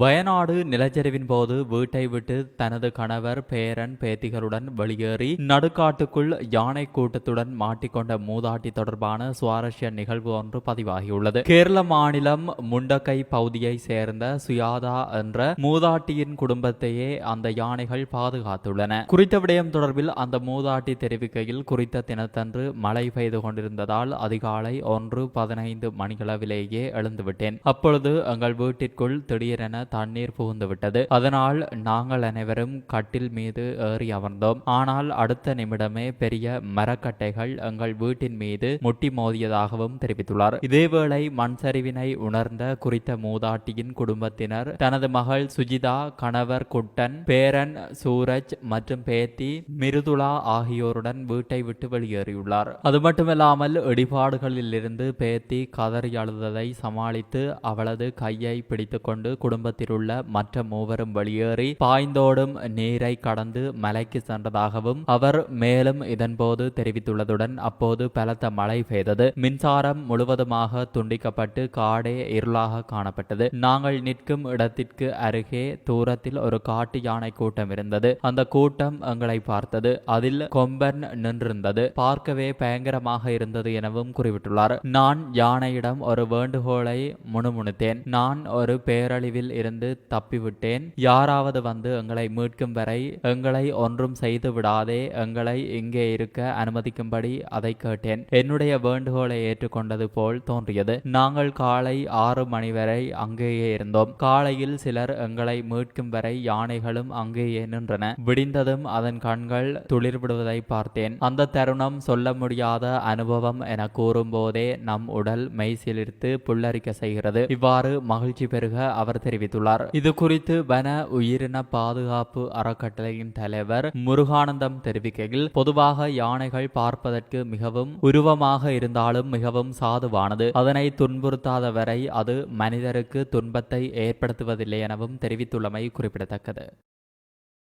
வயநாடு நிலச்சரிவின் போது வீட்டை விட்டு தனது கணவர் பேரன் பேத்திகளுடன் வெளியேறி நடுக்காட்டுக்குள் யானை கூட்டத்துடன் மாட்டிக்கொண்ட மூதாட்டி தொடர்பான சுவாரஸ்ய நிகழ்வு ஒன்று பதிவாகியுள்ளது. கேரள மாநிலம் முண்டக்கை பகுதியை சேர்ந்த சுயாதா என்ற மூதாட்டியின் குடும்பத்தையே அந்த யானைகள் பாதுகாத்துள்ளன. குறித்த விடயம் தொடர்பில் அந்த மூதாட்டி தெரிவிக்கையில் குறித்த தினத்தன்று மழை பெய்து கொண்டிருந்ததால் அதிகாலை ஒன்று பதினைந்து மணிகளவிலேயே எழுந்துவிட்டேன். அப்பொழுது எங்கள் வீட்டிற்குள் திடீரென தண்ணீர் புகுந்து விட்டது. அதனால் நாங்கள் அனைவரும் கட்டில் மீது ஏறி அமர்ந்தோம். ஆனால் அடுத்த நிமிடமே பெரிய மரக்கட்டைகள் எங்கள் வீட்டின் மீது முட்டி மோதியதாகவும் தெரிவித்துள்ளார். இதேவேளை மண் சரிவினை உணர்ந்த குறித்த மூதாட்டியின் குடும்பத்தினர் தனது மகள் சுஜிதா கணவர் குட்டன் பேரன் சூரஜ் மற்றும் பேத்தி மிருதுளா ஆகியோருடன் வீட்டை விட்டு வெளியேறியுள்ளார். அது மட்டுமில்லாமல் இடிபாடுகளிலிருந்து பேத்தி கதறி அழுததை சமாளித்து அவளது கையை பிடித்துக்கொண்டு குடும்பத்தை குடும்பத்திலுள்ள மற்ற மூவரும் வெளியேறி பாய்ந்தோடும் நீரை கடந்து மலைக்கு சென்றதாகவும் அவர் மேலும் இதன்போது தெரிவித்துள்ளதுடன் அப்போது பலத்த மழை பெய்தது. மின்சாரம் முழுவதுமாக துண்டிக்கப்பட்டு காடே இருளாக காணப்பட்டது. நாங்கள் நிற்கும் இடத்திற்கு அருகே தூரத்தில் ஒரு காட்டு யானை கூட்டம் இருந்தது. அந்த கூட்டம் எங்களை பார்த்தது. அதில் கொம்பன் நின்றிருந்தது. பார்க்கவே பயங்கரமாக இருந்தது எனவும் குறிப்பிட்டுள்ளார். நான் யானையிடம் ஒரு வேண்டுகோளை முணுமுணுத்தேன். நான் ஒரு பேரழிவில் இருந்து தப்பிவிட்டேன். யாராவது வந்து எங்களை மீட்கும் வரை எங்களை ஒன்றும் செய்து விடாதே எங்களை இங்கே இருக்க அனுமதிக்கும்படி அதை கேட்டேன். என்னுடைய வேண்டுகோளை ஏற்றுக்கொண்டது போல் தோன்றியது. நாங்கள் காலை ஆறு மணி வரை அங்கேயே இருந்தோம். காலையில் சிலர் எங்களை மீட்கும் வரை யானைகளும் அங்கேயே நின்றன. விடிந்ததும் அதன் கண்கள் துளிர்விடுவதை பார்த்தேன். அந்த தருணம் சொல்ல முடியாத அனுபவம் என கூறும்போதே நம் உடல் மெய்சிலிர்த்து புல்லரிக்க செய்கிறது. இவ்வாறு மகிழ்ச்சி பெருக அவர் தெரிவித்துள்ளார் இது குறித்து வன உயிரின பாதுகாப்பு அறக்கட்டளையின் தலைவர் முருகானந்தம் தெரிவிக்கையில் பொதுவாக யானைகள் பார்ப்பதற்கு மிகவும் உருவமாக இருந்தாலும் மிகவும் சாதுவானது. அதனை துன்புறுத்தாத வரை அது மனிதருக்கு துன்பத்தை ஏற்படுத்துவதில்லை எனவும் தெரிவித்துள்ளமை குறிப்பிடத்தக்கது.